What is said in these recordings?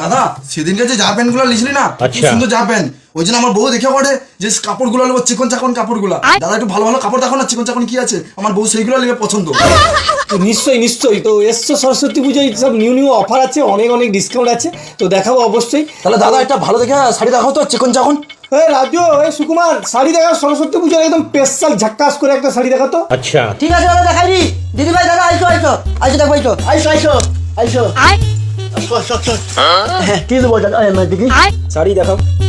দাদা সেদিনকে যে জামা প্যান্টগুলো লিখলি না আচ্ছা। সুন্দর জামা প্যান্ট। ওই জন্য আমার বউ দেখে পড়ে যে কাপড়গুলো নেব চিকন চাকন কাপড়গুলা দাদা একটু ভালো ভালো কাপড় দেখো না চিকন চাকন কি আছে? আমার বউ সেইগুলো নেবে পছন্দ। নিশ্চয়ই নিশ্চয়ই। তো এসছো সরস্বতী পুজোয় সব নিউ নিউ অফার আছে অনেক অনেক ডিসকাউন্ট আছে তো দেখাবো অবশ্যই। তাহলে দাদা একটা ভালো দেখে শাড়ি দেখাও তো চিকন চাকন। এ রাজু এই সুকুমার শাড়ি দেখা সরস্বতী পুজোর একদম স্পেশাল ঝাক্কাস করে একটা শাড়ি দেখা আচ্ছা। ঠিক আছে দাদা দেখাই দিদি ভাই দাদা আইসো আইসো। আইসো দেখো আইসো। আইসো আইসো আইসো। আই হ্যাঁ। কি দেবো দাদা? দিদি শাড়ি দেখাও।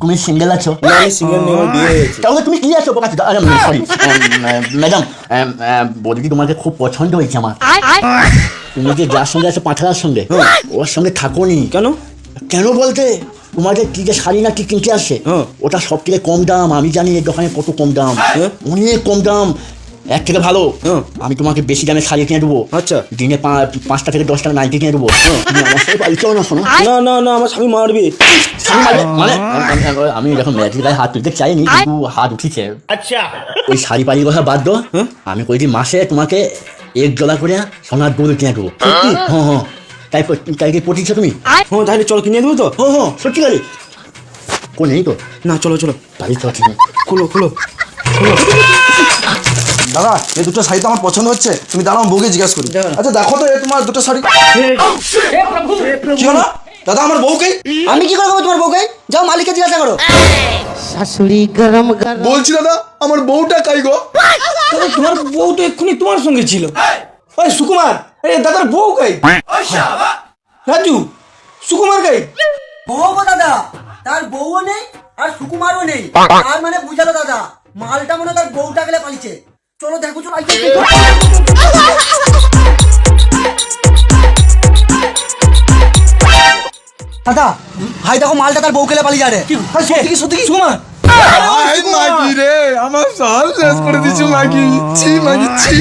তুমি সিঙ্গেল আছো? না আমি সিঙ্গেল নিয়ে আমার বিয়ে হয়েছে। তাহলে তুমি কি আছো? বোকা সরি ম্যাডাম বৌদি তোমাকে খুব পছন্দ হয়েছে আমার। তুমি যে যার সঙ্গে আছো পাঠার সঙ্গে ওর সঙ্গে থাকো নি কেন? কেন বলতে? তোমাদের কি যে শাড়ি না কি কিনতে আসে? হ্যাঁ। ওটা সব থেকে কম দাম আমি জানি এর দোকানে কত কম দাম। অনেক কম দাম। এক থেকে ভালো। আমি তোমাকে বেশি দামে শাড়ি কিনে দেবো। আচ্ছা। দিনে পাঁচটা থেকে দশটা নাইটি কিনে দেবো। আমার সাথে চলো না শোনো। না না না আমার স্বামী মারবে। মানে? আমি যখন মেয়েটির গায়ে হাত তুলতে চাইনি কিন্তু হাত উঠেছে। আচ্ছা। ওই শাড়ি পাড়ির কথা বাদ দাও। আমি কই মাসে তোমাকে এক ডলার করে সোনার গরু কিনে দেবো। হ্যাঁ হ্যাঁ তাই তাই কি পটিছ তুমি? হ্যাঁ তাহলে চলো কিনে দেবো তো। হ্যাঁ হ্যাঁ সত্যি করে কোন নেই তো? না চলো চলো। বাড়ি চলো খোলো খোলো। খোলো। দাদা এই দুটো শাড়ি তো আমার পছন্দ হচ্ছে। তুমি দাঁড়াও বউকে জিজ্ঞাসা করি। আচ্ছা দেখো তো এ তোমার দুটো শাড়ি। দাদা আমার বউকে আমি কি করব তোমার বউকে যাও মালিককে জিজ্ঞাসা করো। শাশুড়ি গরম গরম। বলছি দাদা আমার বউটা কাই গো? তোমার বউ তো এক্ষুনি তোমার সঙ্গে ছিল। ওই সুকুমার এই দাদার বউ কাই? রাজু সুকুমার কাই? বউ গো দাদা তার বউও নেই আর সুকুমারও নেই। তার মানে বুঝালো দাদা মালটা মনে তার বউটা গেলে পালিছে। চলো দেখো চলো। দাদা ভাই দেখো মালটা তার বউকেলে পালিয়ে যাবে সত্যি কি সত্যি কি? সুকুমার মাগি রে আমার সাল শেষ করে দিচ্ছি মাগি। ছি মাগি ছি।